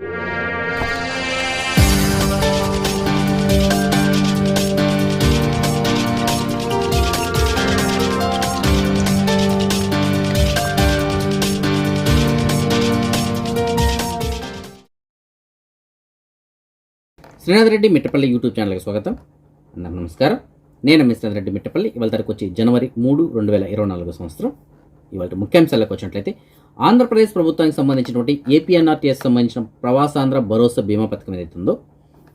Srinath Reddy Mittapalli YouTube ఛానల్కి స్వాగతం. అందరికీ నమస్కారం. నేను మీ శ్రీనాథ్ రెడ్డి మిట్టపల్లి. ఇవాళ తరకు వచ్చి జనవరి మూడు రెండు వేల ఇరవై నాలుగు సంవత్సరం. ఇవాళ ముఖ్యాంశాలకు వచ్చినట్లయితే ఆంధ్రప్రదేశ్ ప్రభుత్వానికి సంబంధించినటువంటి ఏపీఎన్ఆర్టీఎస్ సంబంధించిన ప్రవాసాంధ్ర భరోసా బీమా పథకం ఏదైతే ఉందో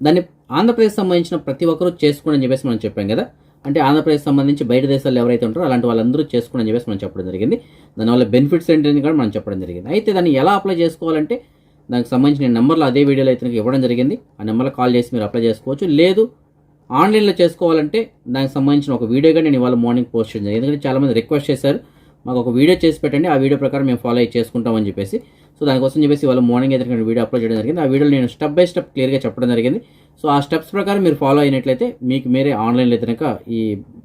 దాన్ని ఆంధ్రప్రదేశ్ సంబంధించిన ప్రతి ఒక్కరూ చేసుకోండి అని చెప్పేసి మనం చెప్పాం కదా. అంటే ఆంధ్రప్రదేశ్ సంబంధించి బయట దేశాల్లో ఎవరైతే ఉంటారో అలాంటి వాళ్ళందరూ చేసుకోండి అని చెప్పేసి మనం చెప్పడం జరిగింది. దానివల్ల బెనిఫిట్స్ ఏంటని కూడా మనం చెప్పడం జరిగింది. అయితే దాన్ని ఎలా అప్లై చేసుకోవాలంటే దానికి సంబంధించిన నెంబర్లు అదే వీడియోలో అయితే నాకు ఇవ్వడం జరిగింది. ఆ నెంబర్లో కాల్ చేసి మీరు అప్లై చేసుకోవచ్చు. లేదు ఆన్లైన్లో చేసుకోవాలంటే దానికి సంబంధించిన ఒక వీడియోగా నేను ఇవాళ మార్నింగ్ పోస్ట్ చేయడం జరిగింది. ఎందుకంటే చాలామంది రిక్వెస్ట్ చేశారు. మాకు ఒక వీడియో చేసి పెట్టండి. ఆ వీడియో ప్రకారం మేము ఫాలో అయ్యి చేసుకుంటామని చెప్పేసి. సో దానికోసం చెప్పేసి వాళ్ళు మార్నింగ్ అయితే వీడియో అప్లోడ్ చేయడం జరిగింది. ఆ వీడియోలో నేను స్టెప్ బై స్టెప్ క్లియర్గా చెప్పడం జరిగింది. సో ఆ స్టెప్స్ ప్రకారం మీరు ఫాలో అయినట్లయితే మీకు మీరే ఆన్లైన్లో అయితే కనుక ఈ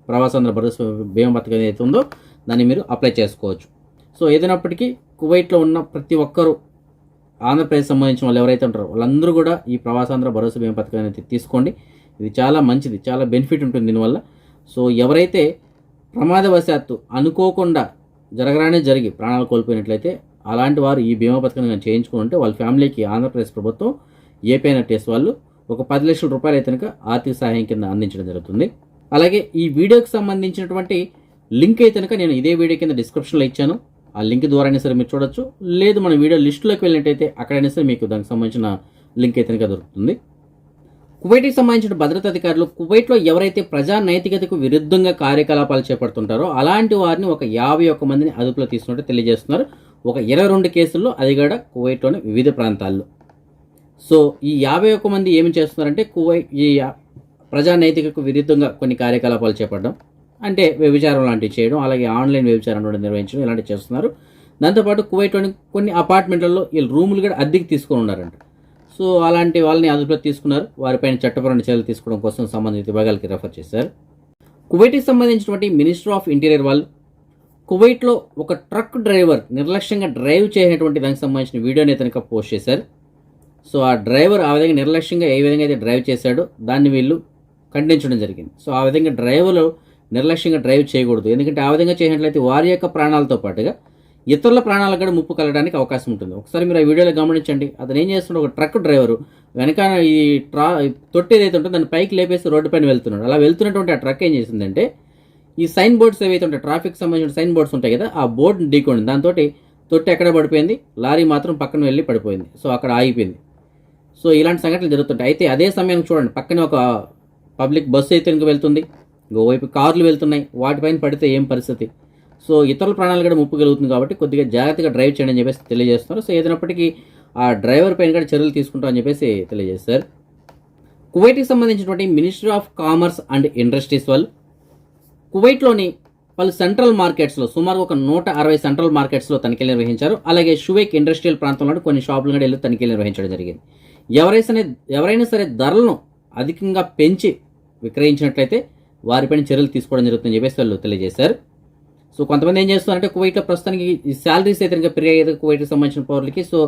ప్రవాసాంధ్ర భరోసా భీమా పథకం ఏదైతే ఉందో దాన్ని మీరు అప్లై చేసుకోవచ్చు. సో ఏదైనప్పటికీ కువైట్లో ఉన్న ప్రతి ఒక్కరూ ఆంధ్రప్రదేశ్ సంబంధించిన వాళ్ళు ఎవరైతే ఉంటారో వాళ్ళందరూ కూడా ఈ ప్రవాసాంధ్ర భరోసా భీమా పథకం అయితే తీసుకోండి. ఇది చాలా మంచిది. చాలా బెనిఫిట్ ఉంటుంది దీనివల్ల. సో ఎవరైతే ప్రమాదవశాత్తు అనుకోకుండా జరగరానే జరిగి ప్రాణాలు కోల్పోయినట్లయితే అలాంటి వారు ఈ బీమా పథకాన్ని కానీ చేయించుకుంటే వాళ్ళ ఫ్యామిలీకి ఆంధ్రప్రదేశ్ ప్రభుత్వం ఏపీఎన్ఎస్ వాళ్ళు ఒక పది లక్షల రూపాయలు అయితే కనుక ఆర్థిక సహాయం కింద అందించడం జరుగుతుంది. అలాగే ఈ వీడియోకి సంబంధించినటువంటి లింక్ అయితే కనుక నేను ఇదే వీడియో కింద డిస్క్రిప్షన్లో ఇచ్చాను. ఆ లింక్ ద్వారానే సరే మీరు చూడొచ్చు. లేదు మన వీడియో లిస్టులోకి వెళ్ళినట్టయితే అక్కడైనా సరే మీకు దానికి సంబంధించిన లింక్ అయితే కనుక దొరుకుతుంది. కువైట్కి సంబంధించిన భద్రతా అధికారులు కువైట్లో ఎవరైతే ప్రజా నైతికతకు విరుద్ధంగా కార్యకలాపాలు చేపడుతుంటారో అలాంటి వారిని ఒక యాభై ఒక్క మందిని అదుపులో తీసుకున్నట్టు తెలియజేస్తున్నారు. ఒక ఇరవై రెండు కేసుల్లో అది కూడా కువైట్లోని వివిధ ప్రాంతాల్లో. సో ఈ యాభై ఒక్క మంది ఏమి చేస్తున్నారంటే కువైట్ ఈ ప్రజా నైతికకు విరుద్ధంగా కొన్ని కార్యకలాపాలు చేపట్టడం అంటే వ్యభిచారం లాంటివి చేయడం అలాగే ఆన్లైన్ వ్యభిచారం కూడా నిర్వహించడం ఇలాంటివి చేస్తున్నారు. దాంతోపాటు కువైట్లోని కొన్ని అపార్ట్మెంట్లలో వీళ్ళు రూములు కూడా అద్దెకి తీసుకొని ఉన్నారంట. సో అలాంటి వాళ్ళని అదుపులో తీసుకున్నారు. వారిపైన చట్టపరమైన చర్యలు తీసుకోవడం కోసం సంబంధిత విభాగాలకి రెఫర్ చేశారు. కువైట్కి సంబంధించినటువంటి మినిస్టర్ ఆఫ్ ఇంటీరియర్ వాళ్ళు కువైట్లో ఒక ట్రక్ డ్రైవర్ నిర్లక్ష్యంగా డ్రైవ్ చేయనటువంటి దానికి సంబంధించిన వీడియోని కనుక పోస్ట్ చేశారు. సో ఆ డ్రైవర్ ఆ విధంగా నిర్లక్ష్యంగా ఏ విధంగా అయితే డ్రైవ్ చేశాడో దాన్ని వీళ్ళు ఖండించడం జరిగింది. సో ఆ విధంగా డ్రైవర్లు నిర్లక్ష్యంగా డ్రైవ్ చేయకూడదు. ఎందుకంటే ఆ విధంగా చేసినట్లయితే వారి యొక్క ప్రాణాలతో పాటుగా ఇతరుల ప్రాణాలకు కూడా ముప్పు కలగడానికి అవకాశం ఉంటుంది. ఒకసారి మీరు ఆ వీడియోలో గమనించండి. అతను ఏం చేస్తున్నాడు? ఒక ట్రక్ డ్రైవరు. వెనక ఈ ట్రా తొట్టి ఏదైతే ఉంటుందో దాన్ని పైకి లేపేసి రోడ్డు పైన వెళ్తున్నాడు. అలా వెళ్తున్నటువంటి ఆ ట్రక్ ఏం చేసిందంటే ఈ సైన్ బోర్డ్స్ ఏవైతే ఉంటాయి ట్రాఫిక్ సంబంధించిన సైన్ బోర్డ్స్ ఉంటాయి కదా ఆ బోర్డుని ఢీకొండి దాంతో తొట్టి ఎక్కడ పడిపోయింది? లారీ మాత్రం పక్కన వెళ్ళి పడిపోయింది. సో అక్కడ ఆగిపోయింది. సో ఇలాంటి సంఘటనలు జరుగుతుంటాయి. అయితే అదే సమయానికి చూడండి. పక్కనే ఒక పబ్లిక్ బస్సు అయితే ఇంక వెళ్తుంది ఇంకోవైపు కార్లు వెళ్తున్నాయి. వాటిపైన పడితే ఏం పరిస్థితి? సో ఇతరుల ప్రాణాలు కూడా ముప్పు కలుగుతుంది కాబట్టి కొద్దిగా జాగ్రత్తగా డ్రైవ్ చేయండి అని చెప్పేసి తెలియజేస్తున్నారు. సో ఏదైనప్పటికీ ఆ డ్రైవర్ పైన కూడా చర్యలు తీసుకుంటామని చెప్పేసి తెలియజేస్తారు కువైట్కి సంబంధించినటువంటి ministry of commerce and industries వాళ్ళు కువైట్లోని పలు సెంట్రల్ మార్కెట్స్లో సుమారు ఒక నూట అరవై సెంట్రల్ మార్కెట్స్లో తనిఖీలు నిర్వహించారు. అలాగే షువేక్ ఇండస్ట్రియల్ ప్రాంతంలో కొన్ని షాపులు కూడా వెళ్ళి తనిఖీలు నిర్వహించడం జరిగింది. ఎవరైనా ఎవరైనా సరే ధరలను అధికంగా పెంచి విక్రయించినట్లయితే వారిపైన చర్యలు తీసుకోవడం జరుగుతుందని చెప్పేసి వాళ్ళు తెలియజేశారు. సో కొంతమంది ఏం చేస్తున్నారంటే కువైట్లో ప్రస్తుతానికి ఈ శాలరీస్ అయితే ఇంకా పెరిగాయి కువైట్కి సంబంధించిన పౌరులకి. సో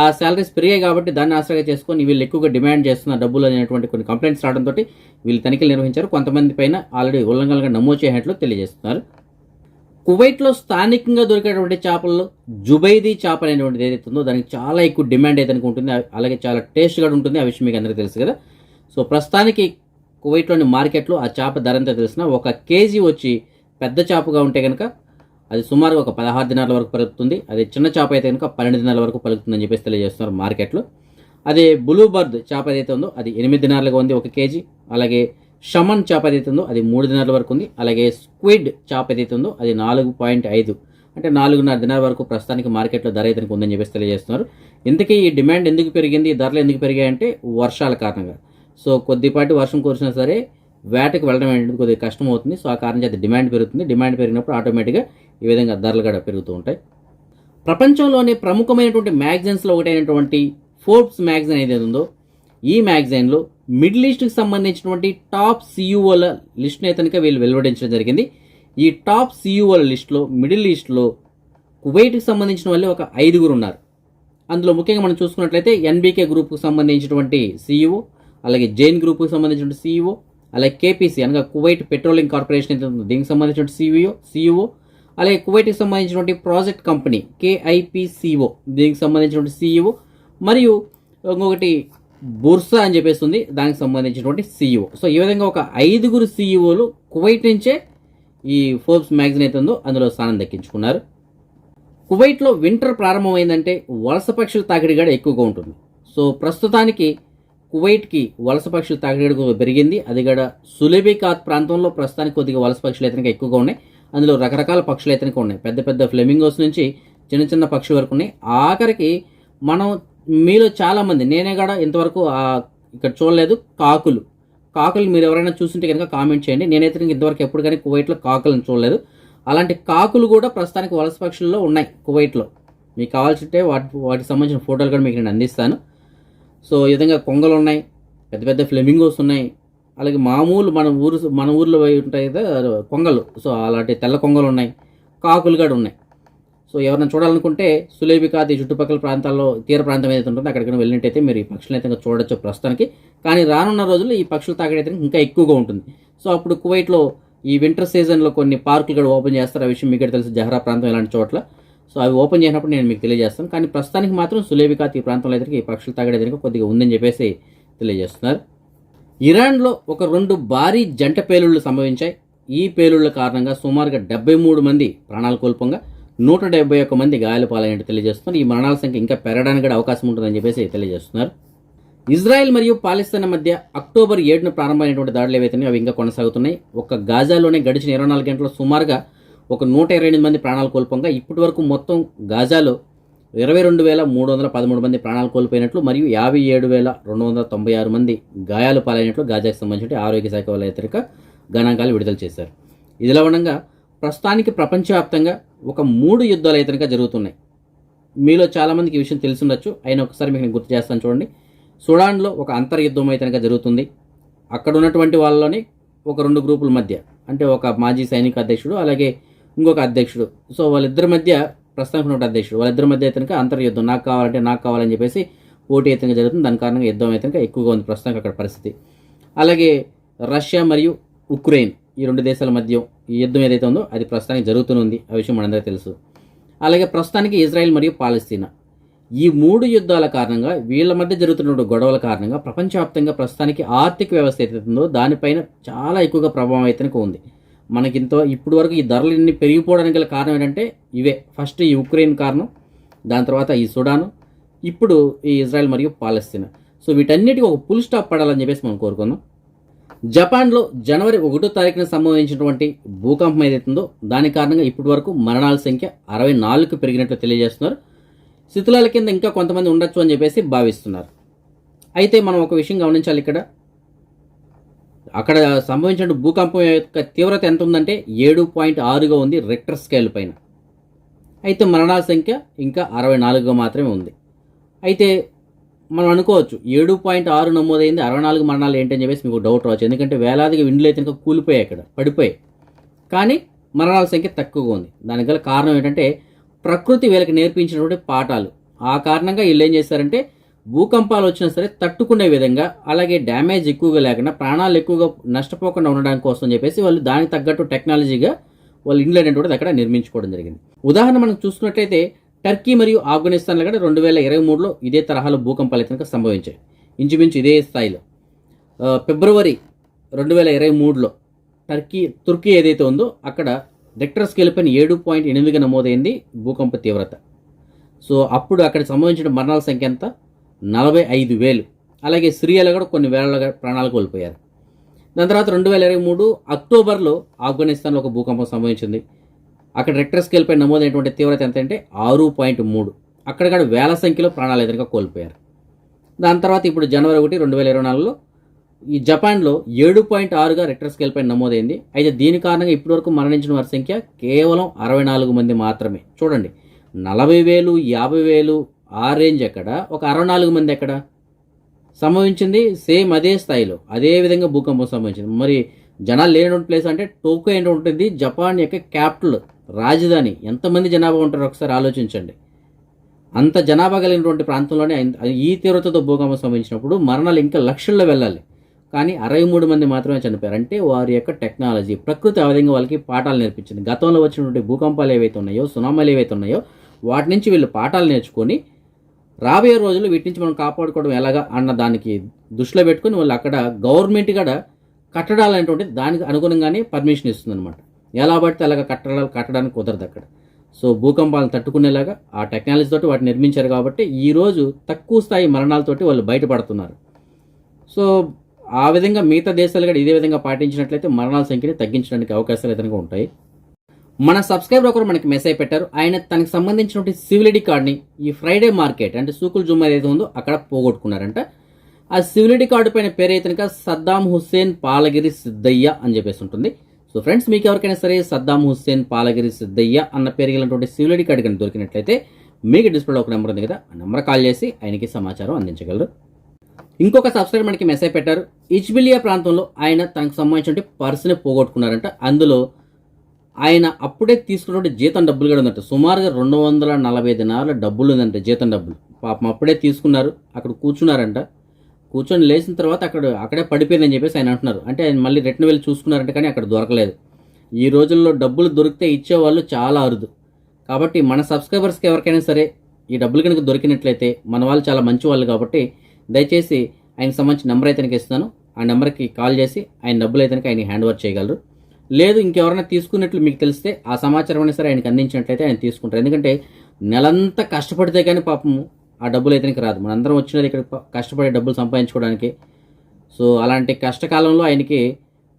ఆ శాలరీస్ పెరిగాయి కాబట్టి దాన్ని ఆశ్రయంగా చేసుకొని వీళ్ళు ఎక్కువగా డిమాండ్ చేస్తున్న డబ్బులు అనేటువంటి కొన్ని కంప్లైంట్స్ రావడంతో వీళ్ళు తనిఖీలు నిర్వహించారు. కొంతమంది పైన ఆల్రెడీ ఉల్లంఘనలుగా నమోదు చేయనట్లు తెలియజేస్తున్నారు. కువైట్లో స్థానికంగా దొరికేటువంటి చేపల్లో జుబైదీ చేప అనేటువంటిది ఏదైతే ఉందో దానికి చాలా ఎక్కువ డిమాండ్ అయితే ఉంటుంది. అలాగే చాలా టేస్ట్ కూడా ఉంటుంది. ఆ విషయం మీకు అందరికీ తెలుసు కదా. సో ప్రస్తుతానికి కువైట్లోని మార్కెట్లో ఆ చేప ధర ఎంత తెలిసిన ఒక కేజీ వచ్చి పెద్ద చేపగా ఉంటే కనుక అది సుమారుగా ఒక పదహారు దినాల వరకు పలుకుతుంది. అది చిన్న చేప అయితే కనుక పన్నెండు దినాల వరకు పలుకుతుందని చెప్పేసి తెలియజేస్తున్నారు మార్కెట్లో. అదే బ్లూ బర్డ్ చేప ఏదైతే ఉందో అది ఎనిమిది దినాలుగా ఉంది ఒక కేజీ. అలాగే షమన్ చేప ఏదైతే ఉందో అది మూడు దినాల వరకు ఉంది. అలాగే స్క్విడ్ చేప ఏదైతే ఉందో అది నాలుగు పాయింట్ ఐదు. అంటే నాలుగున్నర దినాల వరకు ప్రస్తుతానికి మార్కెట్లో ధర అయితే ఉందని చెప్పేసి తెలియజేస్తున్నారు. ఇంతకీ ఈ డిమాండ్ ఎందుకు పెరిగింది? ఈ ధరలు ఎందుకు పెరిగాయంటే వర్షాల కారణంగా. సో కొద్దిపాటి వర్షం కురిసినా సరే వేటకు వెళ్ళడం అనేది కొద్దిగా కష్టం అవుతుంది సో ఆ కారణం చేత డిమాండ్ పెరుగుతుంది. డిమాండ్ పెరిగినప్పుడు ఆటోమేటిక్గా ఈ విధంగా ధరలు కూడా పెరుగుతూ ఉంటాయి. ప్రపంచంలోని ప్రముఖమైనటువంటి మ్యాగజైన్స్లో ఒకటైనటువంటి ఫోర్బ్స్ మ్యాగజైన్ ఏదైతే ఉందో ఈ మ్యాగజైన్లో మిడిల్ ఈస్ట్కి సంబంధించినటువంటి టాప్ సిఇఓల లిస్ట్ని అయితే వీళ్ళు వెలువడించడం జరిగింది. ఈ టాప్ సిఇఓల లిస్ట్లో మిడిల్ ఈస్ట్లో కువైట్కి సంబంధించిన వాళ్ళు ఒక ఐదుగురు ఉన్నారు. అందులో ముఖ్యంగా మనం చూసుకున్నట్లయితే ఎన్బీకే గ్రూప్కు సంబంధించినటువంటి సీఈఓ అలాగే జైన్ గ్రూప్కి సంబంధించిన సీఈఓ అలాగే కేపీసీ అనగా కువైట్ పెట్రోలింగ్ కార్పొరేషన్ అయితే ఉందో దీనికి సంబంధించిన సీఈఓ సీఈఓ అలాగే కువైట్కి సంబంధించినటువంటి ప్రాజెక్ట్ కంపెనీ కేఐపిసిఓ దీనికి సంబంధించినటువంటి సీఈఓ మరియు ఇంకొకటి బుర్సా అని చెప్పేసి ఉంది దానికి సంబంధించినటువంటి సీఈఓ సో ఈ విధంగా ఒక ఐదుగురు సీఈఓలు కువైట్ నుంచే ఈ ఫోర్బ్స్ మ్యాగజైన్ అయితే ఉందో అందులో స్థానం దక్కించుకున్నారు. కువైట్లో వింటర్ ప్రారంభమైందంటే వలస పక్షుల తాకిడి కూడా ఎక్కువగా ఉంటుంది. సో ప్రస్తుతానికి కువైట్కి వలస పక్షులు తాకిడి పెరిగింది. అది కూడా సులేబికాత్ ప్రాంతంలో ప్రస్తుతానికి కొద్దిగా వలస పక్షులు అయితే ఎక్కువగా ఉన్నాయి. అందులో రకరకాల పక్షులు అయితే ఉన్నాయి. పెద్ద పెద్ద ఫ్లెమింగోస్ నుంచి చిన్న చిన్న పక్షుల వరకు ఉన్నాయి. ఆఖరికి మనం మీలో చాలామంది నేనే కూడా ఇంతవరకు ఇక్కడ చూడలేదు కాకులు. కాకులు మీరు ఎవరైనా చూస్తుంటే కనుక కామెంట్ చేయండి. నేనైతే ఇంతవరకు ఎప్పుడు కానీ కువైట్లో కాకులను చూడలేదు. అలాంటి కాకులు కూడా ప్రస్తుతానికి వలస పక్షుల్లో ఉన్నాయి కువైట్లో. మీకు కావాల్సింటే వాటి వాటికి సంబంధించిన ఫోటోలు కూడా మీకు నేను అందిస్తాను. సో ఈ విధంగా కొంగలు ఉన్నాయి పెద్ద పెద్ద ఫ్లెమింగోస్ ఉన్నాయి. అలాగే మామూలు మన ఊరు మన ఊర్లో ఉంటాయి కదా కొంగలు. సో అలాంటి తెల్ల కొంగలు ఉన్నాయి కాకులు కూడా ఉన్నాయి. సో ఎవరైనా చూడాలనుకుంటే సులేబికాది చుట్టుపక్కల ప్రాంతాల్లో తీర ప్రాంతం ఏదైతే ఉంటుందో అక్కడికి వెళ్ళినట్టయితే మీరు ఈ పక్షులను అయితే చూడొచ్చు ప్రస్తుతానికి. కానీ రానున్న రోజుల్లో ఈ పక్షులు తాగడైతే ఇంకా ఎక్కువగా ఉంటుంది. సో అప్పుడు కువైట్లో ఈ వింటర్ సీజన్లో కొన్ని పార్కులు కూడా ఓపెన్ చేస్తారు. ఆ విషయం మీకు తెలిసి తెలుసు. జహరా ప్రాంతం ఇలాంటి చోట్ల. సో అవి ఓపెన్ చేసినప్పుడు నేను మీకు తెలియజేస్తాను. కానీ ప్రస్తుతానికి మాత్రం సులేబికాత్ ఈ ప్రాంతంలో అయితే ఈ పక్షులు తాగడే కొద్దిగా ఉందని చెప్పేసి తెలియజేస్తున్నారు. ఇరాన్లో ఒక రెండు భారీ జంట పేలుళ్ళు సంభవించాయి. ఈ పేలుళ్ళ కారణంగా సుమారుగా డెబ్బై మూడు మంది ప్రాణాలు కోల్పోగా నూట డెబ్బై ఒక్క మంది గాయాలు పాలైనట్టు తెలియజేస్తున్నారు. ఈ మరణాల సంఖ్య ఇంకా పెరగడానికి కూడా అవకాశం ఉంటుందని చెప్పేసి తెలియజేస్తున్నారు. ఇజ్రాయెల్ మరియు పాలిస్తాన్ మధ్య అక్టోబర్ ఏడున ప్రారంభమైనటువంటి దాడులు ఏవైతున్నాయో అవి ఇంకా కొనసాగుతున్నాయి. ఒక గాజాలోనే గడిచిన ఇరవై నాలుగు గంటల్లో సుమారుగా ఒక నూట ఇరవై ఎనిమిది మంది ప్రాణాలు కోల్పోగా ఇప్పటి వరకు మొత్తం గాజాలో ఇరవై రెండు వేల మూడు వందల పదమూడు మంది ప్రాణాలు కోల్పోయినట్లు మరియు యాభై ఏడు వేల రెండు వందల తొంభై ఆరు మంది గాయాలు పాలైనట్లు గాజాకు సంబంధించిన ఆరోగ్య శాఖ వాళ్ళ హెచ్చరిక గణాంకాలు విడుదల చేశారు. ఇదిలా ఉండగా ప్రస్తుతానికి ప్రపంచవ్యాప్తంగా ఒక మూడు యుద్ధాలు అయితే జరుగుతున్నాయి. మీలో చాలామందికి ఈ విషయం తెలిసి ఉండొచ్చు అయినా ఒకసారి మీకు నేను గుర్తు చేస్తాను చూడండి. సుడాన్లో ఒక అంతర్యుద్ధం అయితే జరుగుతుంది. అక్కడ ఉన్నటువంటి వాళ్ళలోని ఒక రెండు గ్రూపుల మధ్య అంటే ఒక మాజీ సైనిక అధ్యక్షుడు అలాగే ఇంకొక అధ్యక్షుడు. సో వాళ్ళిద్దరి మధ్య ప్రస్తుతానికి ఉన్న అధ్యక్షుడు. వాళ్ళిద్దరి మధ్య అయితే అంతర్యుద్ధం నాకు కావాలంటే నాకు కావాలని చెప్పేసి పోటీ అయితే జరుగుతుంది. దాని కారణంగా యుద్ధం అయితే ఎక్కువగా ఉంది ప్రస్తుతానికి అక్కడ పరిస్థితి. అలాగే రష్యా మరియు ఉక్రెయిన్ ఈ రెండు దేశాల మధ్య ఈ యుద్ధం ఏదైతే ఉందో అది ప్రస్తుతానికి జరుగుతుంది ఆ విషయం మనందరికీ తెలుసు. అలాగే ప్రస్తుతానికి ఇజ్రాయెల్ మరియు పాలస్తీనా ఈ మూడు యుద్ధాల కారణంగా వీళ్ళ మధ్య జరుగుతున్న గొడవల కారణంగా ప్రపంచవ్యాప్తంగా ప్రస్తుతానికి ఆర్థిక వ్యవస్థ ఏదైతే ఉందో దానిపైన చాలా ఎక్కువగా ప్రభావం అయితే ఉంది. మనకింత ఇప్పుడు వరకు ఈ ధరలు ఇన్ని పెరిగిపోవడానికి గల కారణం ఏంటంటే ఇవే. ఫస్ట్ ఈ ఉక్రెయిన్ కారణం దాని తర్వాత ఈ సుడాను ఇప్పుడు ఈ ఇజ్రాయెల్ మరియు పాలస్తీనా సో వీటన్నిటికీ ఒక పుల్ స్టాప్ పడాలని చెప్పేసి మనం కోరుకుందాం. జపాన్లో జనవరి ఒకటో తారీఖున సంభవించినటువంటి భూకంపం ఏదైతుందో దాని కారణంగా ఇప్పటి వరకు మరణాల సంఖ్య అరవై నాలుగుకు పెరిగినట్లు తెలియజేస్తున్నారు. శిథిలాల కింద ఇంకా కొంతమంది ఉండొచ్చు అని చెప్పేసి భావిస్తున్నారు. అయితే మనం ఒక విషయం గమనించాలి ఇక్కడ. అక్కడ సంభవించిన భూకంపం యొక్క తీవ్రత ఎంత ఉందంటే ఏడు పాయింట్ ఆరుగా ఉంది రెక్టర్ స్కేల్ పైన. అయితే మరణాల సంఖ్య ఇంకా అరవై నాలుగుగా మాత్రమే ఉంది. అయితే మనం అనుకోవచ్చు ఏడు పాయింట్ ఆరు నమోదైంది అరవై నాలుగు మరణాలు ఏంటని చెప్పేసి మీకు డౌట్ రావచ్చు. ఎందుకంటే వేలాదిగా విండ్లు అయితే ఇంకా కూలిపోయాయి అక్కడ పడిపోయాయి. కానీ మరణాల సంఖ్య తక్కువగా ఉంది. దానికి గల కారణం ఏంటంటే ప్రకృతి వీళ్ళకి నేర్పించినటువంటి పాఠాలు. ఆ కారణంగా వీళ్ళు ఏం చేశారంటే భూకంపాలు వచ్చినా సరే తట్టుకునే విధంగా అలాగే డ్యామేజ్ ఎక్కువగా లేకుండా ప్రాణాలు ఎక్కువగా నష్టపోకుండా ఉండడానికి కోసం చెప్పేసి వాళ్ళు దానికి తగ్గట్టు టెక్నాలజీగా వాళ్ళు ఇండ్లు అనేటువంటిది అక్కడ నిర్మించుకోవడం జరిగింది. ఉదాహరణ మనం చూసుకున్నట్లయితే టర్కీ మరియు ఆఫ్ఘనిస్తాన్లో కూడా రెండు వేల ఇరవై మూడులో ఇదే తరహాలో భూకంపాలు అయితే సంభవించాయి. ఇంచుమించు ఇదే స్థాయిలో. ఫిబ్రవరి రెండు వేల ఇరవై మూడులో టర్కీ తుర్కీ ఏదైతే ఉందో అక్కడ రెక్టర్ స్కేల్ పైన ఏడు పాయింట్ ఎనిమిదిగా నమోదైంది భూకంప తీవ్రత. సో అప్పుడు అక్కడ సంభవించిన మరణాల సంఖ్య ఎంత? నలభై ఐదు వేలు. అలాగే సిరియాలో కూడా కొన్ని వేల ప్రాణాలు కోల్పోయారు. దాని తర్వాత రెండు వేల ఇరవై మూడు అక్టోబర్లో ఆఫ్ఘనిస్తాన్లో ఒక భూకంపం సంభవించింది. అక్కడ రెక్టర్ స్కేల్పై నమోదైనటువంటి తీవ్రత ఎంత అంటే ఆరు పాయింట్ మూడు. అక్కడ కూడా వేల సంఖ్యలో ప్రాణాలు ఎదురుగా కోల్పోయారు. దాని తర్వాత ఇప్పుడు జనవరి ఒకటి రెండు వేల ఇరవై నాలుగులో ఈ జపాన్లో ఏడు పాయింట్ ఆరుగా రెక్టర్ స్కేల్పై నమోదైంది. అయితే దీని కారణంగా ఇప్పటివరకు మరణించిన వారి సంఖ్య కేవలం అరవై నాలుగు మంది మాత్రమే. చూడండి నలభై వేలు యాభై వేలు ఆ రేంజ్ ఎక్కడ? ఒక అరవై నాలుగు మంది ఎక్కడ? సంభవించింది సేమ్ అదే స్థాయిలో. అదే విధంగా భూకంపం సంభవించింది. మరి జనాలు లేనటువంటి ప్లేస్ అంటే టోకో ఏంటి ఉంటుంది. జపాన్ యొక్క క్యాపిటల్ రాజధాని. ఎంతమంది జనాభా ఉంటారో ఒకసారి ఆలోచించండి. అంత జనాభా కలిగినటువంటి ప్రాంతంలోనే ఈ తీవ్రతతో భూకంపం సంభవించినప్పుడు మరణాలు ఇంకా లక్షల్లో వెళ్ళాలి. కానీ అరవై మూడు మంది మాత్రమే చనిపోయారు. అంటే వారి యొక్క టెక్నాలజీ ప్రకృతి ఆ విధంగా వాళ్ళకి పాఠాలు నేర్పించింది. గతంలో వచ్చినటువంటి భూకంపాలు ఏవైతే ఉన్నాయో సునామాలు ఏవైతే ఉన్నాయో వాటి నుంచి వీళ్ళు పాఠాలు నేర్చుకొని రాబోయే రోజులు వీటి నుంచి మనం కాపాడుకోవడం ఎలాగా అన్న దానికి దృష్టిలో పెట్టుకొని వాళ్ళు అక్కడ గవర్నమెంట్ కూడా కట్టడాలు అనేటువంటి దానికి అనుగుణంగానే పర్మిషన్ ఇస్తుంది అనమాట ఎలా పడితే అలాగా కట్టడాలు కట్టడానికి కుదరదు అక్కడ. సో భూకంపాలను తట్టుకునేలాగా ఆ టెక్నాలజీ తోటి వాటిని నిర్మించారు కాబట్టి ఈరోజు తక్కువ స్థాయి మరణాలతోటి వాళ్ళు బయటపడుతున్నారు. సో ఆ విధంగా మిగతా దేశాలు కూడా ఇదే విధంగా పాటించినట్లయితే మరణాల సంఖ్యని తగ్గించడానికి అవకాశాలు ఏదైనా ఉంటాయి. మన సబ్స్క్రైబర్ ఒకరు మనకి మెసేజ్ పెట్టారు. ఆయన తనకి సంబంధించినటువంటి సివిల్ ఐడి కార్డ్ని ఈ ఫ్రైడే మార్కెట్ అంటే సూకుల్ జుమ్మా ఏదైతే ఉందో అక్కడ పోగొట్టుకున్నారంట. ఆ సివిల్ ఐడి కార్డు పైన పేరు అయితే కనుక సద్దాం హుస్సేన్ పాలగిరి సిద్ధయ్య అని చెప్పేసి ఉంటుంది. సో ఫ్రెండ్స్ మీకు ఎవరికైనా సరే సద్దాం హుస్సేన్ పాలగిరి సిద్ధయ్య అన్న పేరు కలిగినటువంటి సివిల్ ఐడి కార్డు కానీ దొరికినట్లయితే మీకు డిస్ప్లేలో ఒక నెంబర్ ఉంది కదా ఆ నెంబర్ కాల్ చేసి ఆయనకి సమాచారం అందించగలరు. ఇంకొక సబ్స్క్రైబర్ మనకి మెసేజ్ పెట్టారు. ఇచ్బిలియా ప్రాంతంలో ఆయన తనకు సంబంధించిన పర్స్ని పోగొట్టుకున్నారంట. అందులో ఆయన అప్పుడే తీసుకున్నటువంటి జీతం డబ్బులు కూడా ఉందంట. సుమారుగా రెండు వందల నలభై దినాల డబ్బులు ఉందంట జీతం డబ్బులు. పాపం అప్పుడే తీసుకున్నారు అక్కడ కూర్చున్నారంట. కూర్చొని లేచిన తర్వాత అక్కడ అక్కడే పడిపోయిందని చెప్పేసి ఆయన అంటున్నారు. అంటే ఆయన మళ్ళీ రిటర్న్ వెళ్ళి చూసుకున్నారంట కానీ అక్కడ దొరకలేదు. ఈ రోజుల్లో డబ్బులు దొరికితే ఇచ్చేవాళ్ళు చాలా అరుదు. కాబట్టి మన సబ్స్క్రైబర్స్కి ఎవరికైనా సరే ఈ డబ్బులు కనుక దొరికినట్లయితే మన వాళ్ళు చాలా మంచి వాళ్ళు కాబట్టి దయచేసి ఆయనకు సంబంధించిన నెంబర్ అయితే ఇస్తాను ఆ నెంబర్కి కాల్ చేసి ఆయన డబ్బులు అయితే ఆయన హ్యాండ్ ఓవర్ చేయగలరు. లేదు ఇంకెవరైనా తీసుకున్నట్లు మీకు తెలిస్తే ఆ సమాచారం అయినా సరే ఆయనకు అందించినట్లయితే ఆయన తీసుకుంటారు. ఎందుకంటే నెలంతా కష్టపడితే కానీ పాపం ఆ డబ్బులు అయితే రాదు. మనందరం వచ్చినది ఇక్కడ కష్టపడే కష్టపడి డబ్బులు సంపాదించుకోవడానికి. సో అలాంటి కష్టకాలంలో ఆయనకి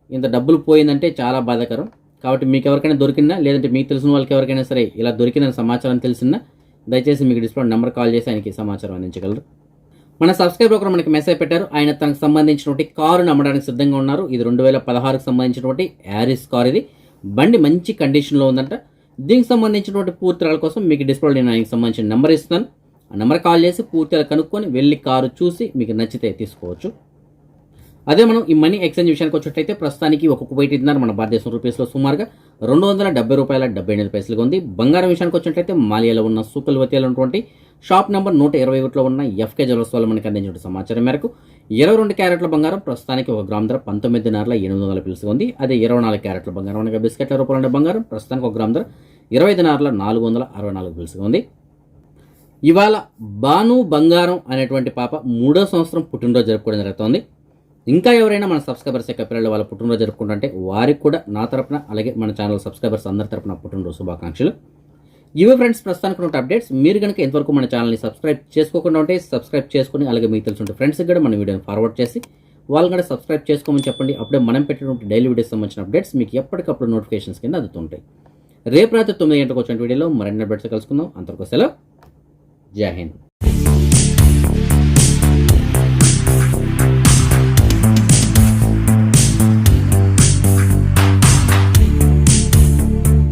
ఇంత డబ్బులు పోయిందంటే చాలా బాధాకరం. కాబట్టి మీకు ఎవరికైనా దొరికినా లేదంటే మీకు తెలిసిన వాళ్ళకి ఎవరికైనా సరే ఇలా దొరికిన సమాచారం తెలిసినా దయచేసి మీకు డిస్ప్లే నెంబర్ కాల్ చేసి ఆయనకి సమాచారం అందించగలరు. మన సబ్స్క్రైబర్ ఒకరు మనకి మెసేజ్ పెట్టారు. ఆయన తనకు సంబంధించినటువంటి కారును అమ్మడానికి సిద్ధంగా ఉన్నారు. ఇది రెండు వేల పదహారుకు సంబంధించినటువంటి యారిస్ కార్ ఇది. బండి మంచి కండిషన్లో ఉందంట. దీనికి సంబంధించినటువంటి పూర్తిరాల కోసం మీకు డిస్ప్లే నేను ఆయనకి సంబంధించిన నెంబర్ ఇస్తాను ఆ నెంబర్ కాల్ చేసి పూర్తిగా కనుక్కొని వెళ్ళి కారు చూసి మీకు నచ్చితే తీసుకోవచ్చు. అదే మనం ఈ మనీ ఎక్స్చేంజ్ విషయానికి వచ్చినట్టయితే ప్రస్తుతానికి ఒక కువైట్ ఇద్దరు మన భారతదేశం రూపీస్లో సుమారుగా రెండు వందల డెబ్బై రూపాయల డెబ్బై ఎనిమిది పైసలుగా ఉంది. బంగారం విషయానికి వచ్చినట్టయితే మాలియాలో ఉన్న సూకల్ ఉన్నటువంటి షాప్ నెంబర్ నూట ఇరవై ఒకటిలో ఉన్న ఎఫ్కే జ్యువెల్స్ వాళ్ళు మనకి అందించిన సమాచారం మేరకు ఇరవై రెండు క్యారెట్ల బంగారం ప్రస్తుతానికి ఒక గ్రామ్ ధర పంతొమ్మిదిన్నరల ఎనిమిది వందల పిలుసుగా ఉంది. అదే ఇరవై నాలుగు క్యారెట్ల బంగారం అనగా బిస్కెట్ల రూపంలో బంగారం ప్రస్తుతానికి ఒక గ్రామ్ ధర ఇరవై ఐదున్నరల నాలుగు వందల అరవై నాలుగు పిలుసుగా ఉంది. ఇవాళ బాను బంగారం అనేటువంటి పాప మూడో సంవత్సరం పుట్టినరోజు జరుపుకోవడం జరుగుతోంది. ఇంకా ఎవరైనా మన సబ్స్క్రైబర్స్ యొక్క పిల్లలు వాళ్ళ పుట్టినరోజు జరుపుకుంటుంటే వారికి కూడా నా తరపున అలాగే మన ఛానల్ సబ్స్క్రైబర్స్ అందరి తరపున పుట్టినరోజు శుభాకాంక్షలు. ఇవి ఫ్రెండ్స్ ప్రస్తుతానికి ఉన్న అప్డేట్స్ మీరు కనుక ఇంతవరకు మన ఛానల్ని సబ్స్క్రైబ్ చేసుకోకుండా ఉంటే సబ్స్క్రైబ్ చేసుకుని అలాగే మీకు తెలుసుంటే ఫ్రెండ్స్కి కూడా మన వీడియోని ఫార్వర్డ్ చేసి వాళ్ళు కూడా సబ్స్క్రైబ్ చేసుకోమని చెప్పండి. అప్పుడే మనం పెట్టినటువంటి డైలీ వీడియోస్ సంబంధించిన అప్డేట్స్ మీకు ఎప్పటికప్పుడు నోటిఫికేషన్స్ కింద అందుతుంటాయి. రేపు రాత్రి తొమ్మిది గంటలకు వచ్చిన వీడియోలో మరిన్ని అప్డేట్స్ కలుసుకుందాం. అంతవరకు సెలవు. జై హింద్.